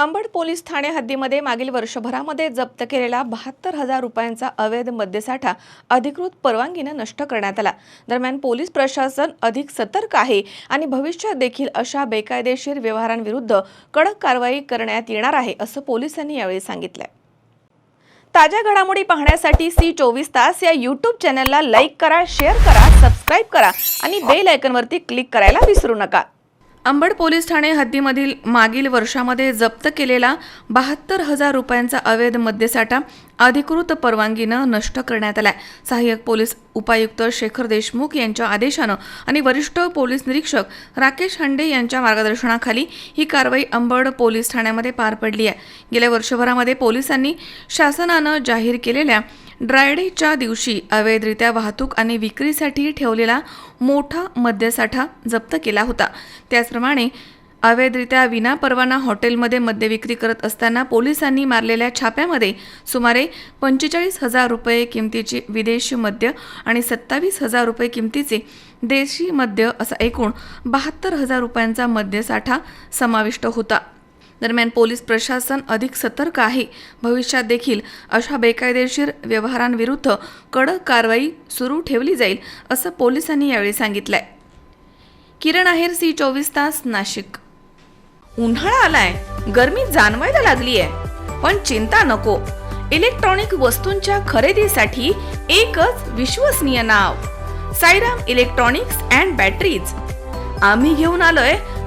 Ambad police Thane हद्दीमध्ये मागील वर्षभरामध्ये जप्त केलेला बहात्तर हजार रुपयांचा अवैध मद्यसाठा अधिकृत परवानगीनं नष्ट करण्यात आला. दरम्यान पोलीस प्रशासन अधिक सतर्क आहे आणि भविष्यात देखील अशा बेकायदेशीर व्यवहारांविरुद्ध कडक कारवाई करण्यात येणार आहे असं पोलिसांनी यावेळी सांगितलं ताज्या घडामोडी पाहण्यासाठी सी चोवीस तास या यूट्यूब चॅनलला लाईक करा शेअर करा सबस्क्राईब करा आणि बेल आयकनवरती क्लिक करायला विसरू नका. अंबड पोलीस ठाणे हद्दीमधील मागील वर्षामध्ये जप्त केलेला बहात्तर हजार रुपयांचा अवैध मद्यसाठा अधिकृत परवानगीनं नष्ट करण्यात आलाय. सहाय्यक पोलीस उपायुक्त शेखर देशमुख यांच्या आदेशानं आणि वरिष्ठ पोलीस निरीक्षक राकेश हंडे यांच्या मार्गदर्शनाखाली ही कारवाई अंबड पोलीस ठाण्यामध्ये पार पडली आहे. गेल्या वर्षभरामध्ये पोलिसांनी शासनानं जाहीर केलेल्या ड्रायडेच्या दिवशी अवैधरित्या वाहतूक आणि विक्रीसाठी ठेवलेला मोठा मद्यसाठा जप्त केला होता. त्याचप्रमाणे अवैधरित्या विनापरवाना हॉटेलमध्ये मद्य विक्री करत असताना पोलिसांनी मारलेल्या छाप्यामध्ये सुमारे पंचेचाळीस हजार रुपये किमतीचे विदेशी मद्य आणि सत्तावीस हजार रुपये किमतीचे देशी मद्य असा एकूण बहात्तर हजार रुपयांचा मद्यसाठा समाविष्ट होता. दरम्यान पोलीस प्रशासन अधिक सतर्क आहे. भविष्यात देखील अशा बेकायदेशीर व्यवहारांविरुद्ध कडक कारवाई सुरू ठेवली जाईल असं पोलिसांनी यावेळी सांगितलंय. किरण आहेर सी चोवीस तास नाशिक. उन्हाळा आलाय. गर्मी जाणवायला लागली आहे पण चिंता नको. इलेक्ट्रॉनिक वस्तूंच्या खरेदीसाठी एकच विश्वसनीय नाव. Sairam electronics and batteries. आम्ही घेऊन आलोय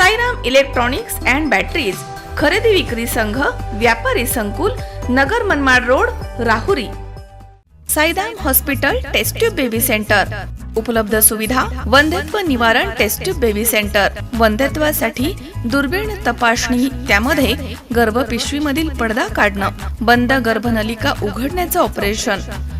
Sairam electronics and batteries खरेदी विक्री संघ व्यापारी संकुल Nagar Manmad road Rahuri. Saidham hospital test tube baby centre. उपलब्ध सुविधा वंध्यत्व निवारण टेस्ट्यूब बेबी सेंटर. वंध्यत्वासाठी दुर्बीण तपासणी त्यामध्ये गर्भपिशवीमधील पडदा काढणं बंद गर्भनलिका उघडण्याचं ऑपरेशन.